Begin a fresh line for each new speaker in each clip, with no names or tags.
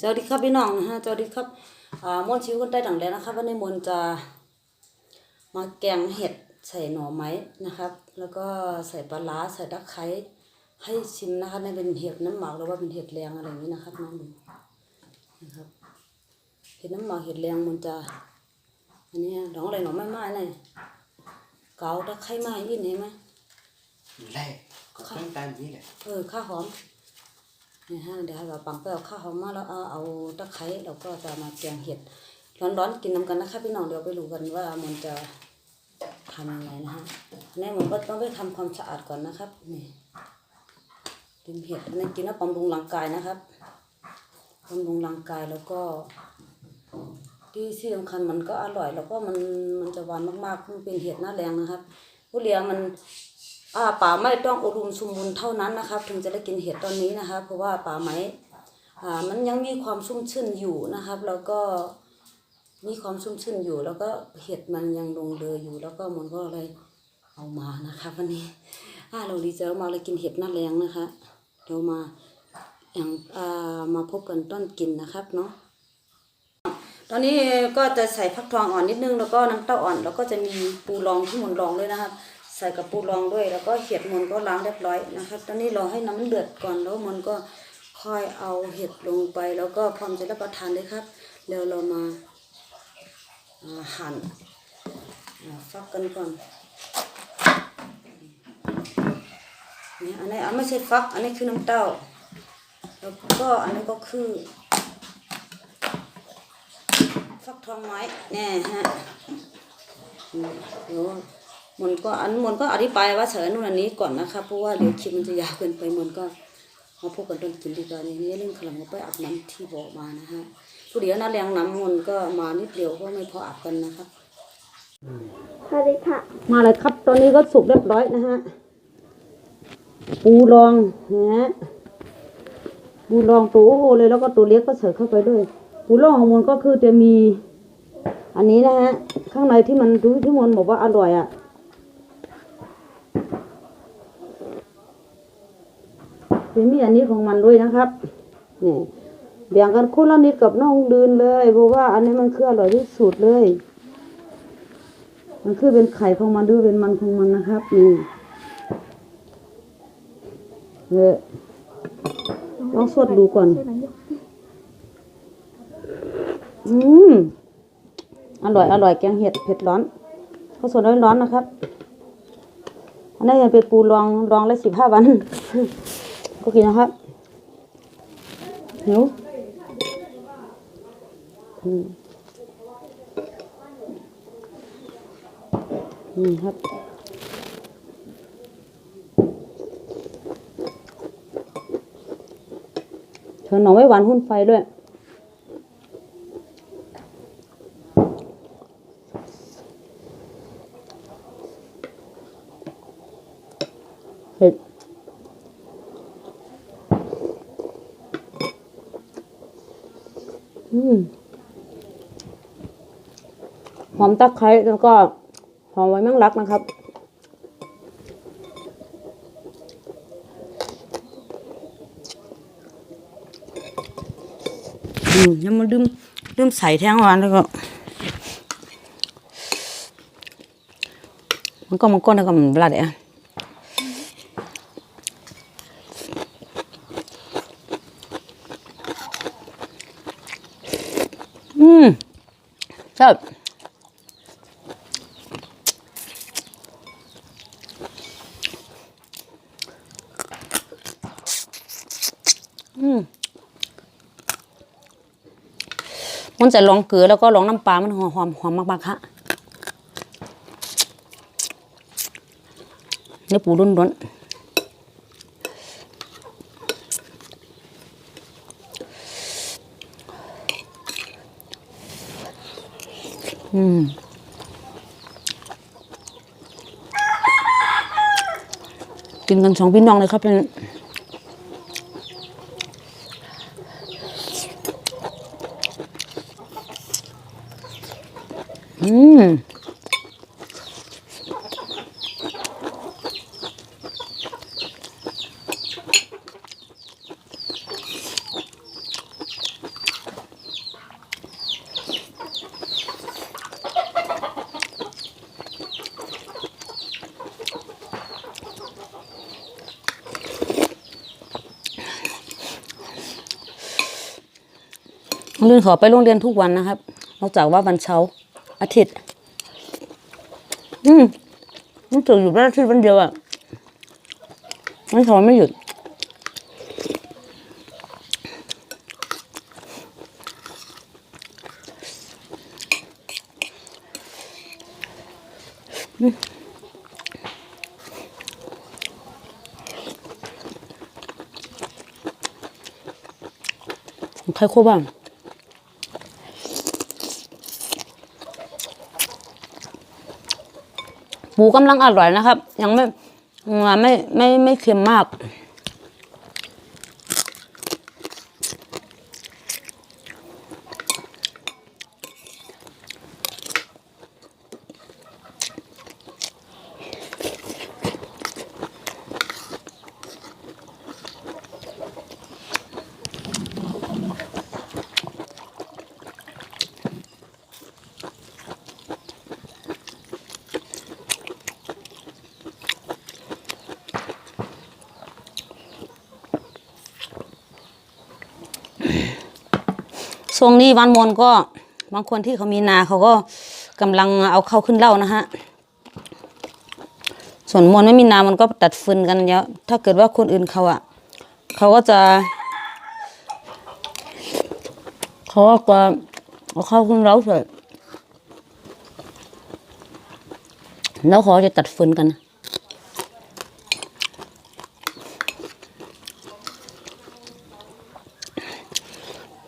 สวัสดีครับพี่น้องนะฮะสวัสดีครับอ่ามวนชิวคนใต้ต่างแดนนะครับวันนี้มนจะมาแกงเห็ดใส่หน่อไม้นะครับ แล้วก็ใส่ปลาร้าใส่ตะไคร้ให้ชิมนะคะในเป็นเห็ดน้ำหมักหรือว่าเป็นเห็ดแรงอะไรอย่างนี้นะครับน้องดูนะครับเห็ดน้ำหมักเห็ดแรงมันจะอันนี้ดองอะไรหน่อไม้ไม้เนี่ยเกาตะไคร้ไม้ยินเห็นไหม
แรกก็ต้องการนี้แหละ
เออข้าวหอมนี่ฮะ เดี๋ยวให้เราปังไปเอาข้าวหอมมาแล้วเอาเอาตะไคร้เราก็จะมาแกงเห็ดร้อนๆกินน้ำกันนะคะพี่น้องเดี๋ยวไปดูกันว่ามันจะทำยังไงนะฮะอันนี้มันก็ต้องไปทำความสะอาดก่อนนะครับนี่กินเห็ดนนี้กินแล้วบำรุงร่างกายนะครับบำรุงร่างกายแล้วก็ที่ที่สำคัญมันก็อร่อยแล้วก็มันมันจะหวานมากๆมันเป็นเห็ดหน้าแรงนะครับผู้เลี้ยงมัน ป่าไม้ต้องอุดมสมบูรณ์เท่านั้นนะครับ ถึงจะได้กินเห็ดตอนนี้นะคะ เพราะว่าป่าไม้อ่ามันยังมีความชุ่มชื่นอยู่นะครับ แล้วก็มีความชุ่มชื่นอยู่ แล้วก็เห็ดมันยังลงเรืออยู่ แล้วก็มันก็เลยเอามานะคะวันนี้อ่าเราดีใจมากเลยกินเห็ดหน้าแรงนะคะเดี๋ยวมาอย่างอ่ามาพบกันต้นกินนะครับเนาะตอนนี้ก็จะใส่ฟักทองอ่อนนิดนึงแล้วก็น้ำเต้าอ่อน แล้วก็จะมีปูรองที่หมุนรองด้วยนะครับ ส่กับปูรองด้วย แล้วก็เห็ดมันก็ล้างเรียบร้อยนะครับ ตอนนี้รอให้น้ำเดือดก่อนแล้วมันก็ค่อยเอาเห็ดลงไป แล้วก็พร้อมจะรับประทานเลยครับเดี๋ยวเรามาหั่นฟักกันก่อนนี่อันนี้อันไม่ใช่ฟัก อันนี้คือน้ำเต้า แล้วก็อันนี้ก็คือ ฟักทองไม้แน่ฮะอืมเดี๋ยว มันก็อันมันก็อธิบายว่าเสนนู่นอันนี้ก่อนนะคะเพราะว่าเดี๋ยวคลิปมันจะยาวเกินไปมันก็มาพบกันตอนกินดีกว่านี่นี่เรื่องขลังก็ไปอาบน้ำที่บอกมานะฮะผู้เดี๋ยวนะแรงน้ำมันก็มานิดเดียวก็ไม่พออาบกันนะครับ
สวัสดีค่ะ
มาเลยครับ ตอนนี้ก็สุกเรียบร้อยนะฮะปูรองฮะปูรองตัวโอ้โหเลยแล้วก็ตัวเล็กก็ใส่เข้าไปด้วยปูรองของมันก็คือจะมี อันนี้นะฮะข้างในที่มันดูที่มันบอกว่าอร่อยอะ จะมีอันนี้ของมันด้วยนะครับนี่แบ่งกันคนละนิดกับน้องดืนเลยเพราะว่าอันนี้มันคืออร่อยที่สุดเลย มันคือเป็นไข่ของมันด้วยเป็นมันของมันนะครับนี่เออลองสดดูก่อน อืมอร่อยอร่อยแกงเห็ดเผ็ดร้อนข้าวสวยร้อนๆนะครับอันนี้เป็นปูรองรองละสิบห้าวัน ก็กินนะครับหิวอืมนี่ครับเธอหน่อไว้หวานหุ้นไฟด้วย เผ็ดอืม หอมตะไคร้แล้วก็หอมไว้แมงลักนะครับ อืมยังมาดื่มดื่มใส่แทงหวานแล้วก็มันก็มันก้นแล้วก็มันบลาดอะอืมชอบ มันจะลองเกลือแล้วก็ลองน้ำปลา มันหอมหอมหอมมากๆฮะนี่ปูรุ่นร้นอืมกินกันสองพี่น้องเลยครับเป็นอืม เรียนขอไปโรงเรียนทุกวันนะครับ นอกจากว่าวันเช้าอาทิตย์ อืมรู้สึกอยู่ได้อาทิตย์วันเดียวอะไม่ขอไม่หยุดใครคู่บ้าง หมูกำลังอร่อยนะครับ ยังไม่ไม่ไม่ไม่เค็มมาก ช่ วงนี้วันมนก็บางคนที่เขามีนาเขาก็กำลังเอาเข้าขึ้นเล่านะฮะส่วนมนไม่มีนามันก็ตัดฟืนกันเยอะถ้าเกิดว่าคนอื่นเขาอะเขาก็จะเขาก็เอาเข้าขึ้นเล่าเสร็จแล้วเขาจะตัดฟืนกัน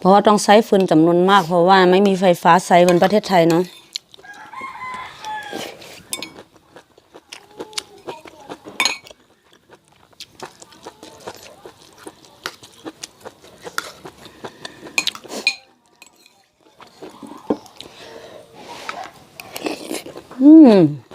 เพราะว่าต้องใช้ฟืนจำนวนมาก เพราะว่าไม่มีไฟฟ้าใช้บนประเทศไทยเนาะอืม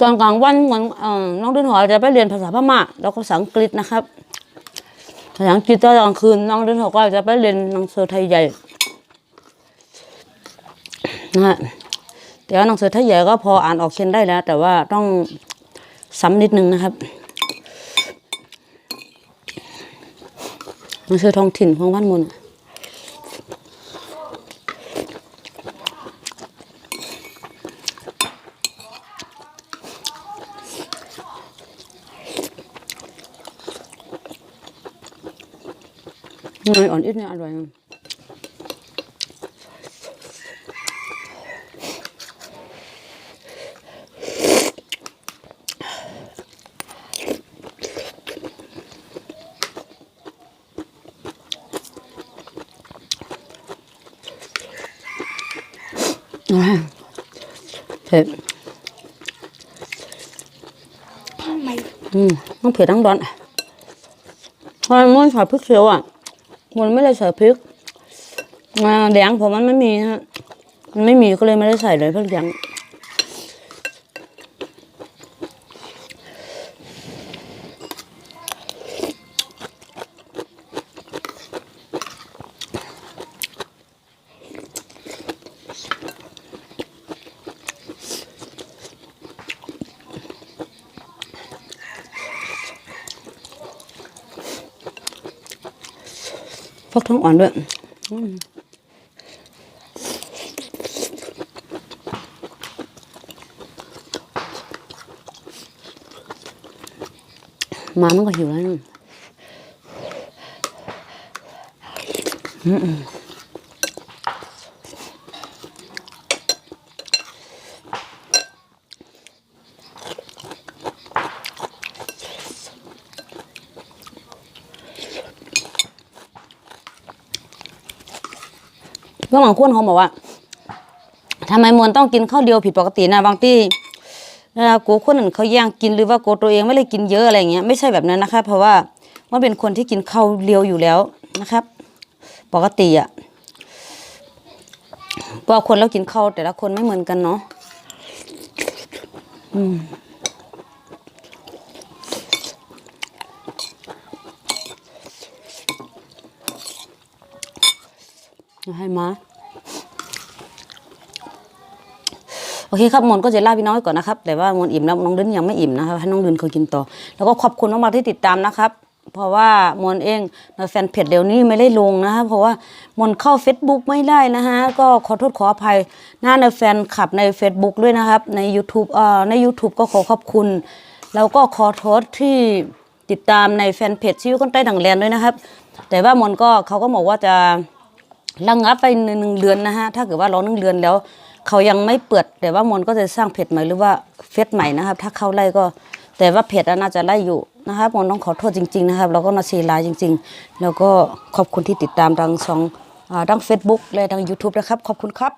ตอนกลางวันเหมือนน้องดินหอจะไปเรียนภาษาพม่าแล้วก็ภาษาอังกฤษนะครับภาษาอังกฤษตอนกลางคืนน้องดินหอก็จะไปเรียนหนังสือไทยใหญ่นะฮะแต่ว่าหนังสือไทยใหญ่ก็พออ่านออกเขียนได้แล้ว แต่ว่าต้องซ้ำนิดนึงนะครับหนังสือท้องถิ่นของบ้านมน หน่อยอ่อนอิดเนี่ยอร่อยนะอ่าเผ็ด
ทำไม
อืมต้องเผ็ดทั้งร้อนเพราะมันใส่พริกเขียวอะ มันไม่ได้ใส่พริกแดงผมมันไม่มีฮะมันไม่มีก็เลยไม่ได้ใส่เลยพริกแดง ฟักทองอ่อนด้วยมมามันก็หิวแล้วนะอืม เพื่อนบางคนเขาบอกว่าทำไมมวลต้องกินข้าวเดียวผิดปกตินะบางที่เวลาโกคนอื่นเขาแย่งกินหรือว่าโกตัวเองไม่ได้กินเยอะอะไรเงี้ยไม่ใช่แบบนั้นนะคะเพราะว่ามันเป็นคนที่กินข้าวเดียวอยู่แล้วนะครับ ปกติอะเพราะว่าคนเรากินข้าวแต่ละคนไม่เหมือนกันเนาะอืม ให้มาโอเคครับมนก็จะลาพี่น้องก่อนนะครับ แต่ว่ามนอิ่มแล้วน้องดินยังไม่อิ่มนะครับให้น้องดินเขากินต่อ แล้วก็ขอบคุณมากๆที่ติดตามนะครับ เพราะว่ามนเองในแฟนเพจเดี๋ยวนี้ไม่ได้ลงนะครับเพราะว่ามนเข้า Facebook ไม่ได้นะฮะก็ขอโทษขออภัยหน้าในแฟนคลับใน Facebook ด้วยนะครับ ใน YouTube เอ่อใน YouTube ก็ขอขอบคุณ แล้วก็ขอโทษที่ติดตามในแฟนเพจชีวิตคนใต้ดังแลนด้วยนะครับ แต่ว่ามนก็เขาก็บอกว่าจะ ระงับไปหนึ่งเดือนนะฮะถ้าเกิดว่ารอหนึ่งเดือนแล้วเขายังไม่เปิดแต่ว่ามนก็จะสร้างเพจใหม่หรือว่าเฟซใหม่นะครับ ถ้าเขาไล่ก็ แต่ว่าเพจน่าจะไล่อยู่นะครับมนต้องขอโทษจริง ๆ นะครับแล้วก็นาซีไลน์จริง ๆ แล้วก็ขอบคุณที่ติดตามทางสองทางเฟซบุ๊กและทาง YouTube นะครับ ขอบคุณครับ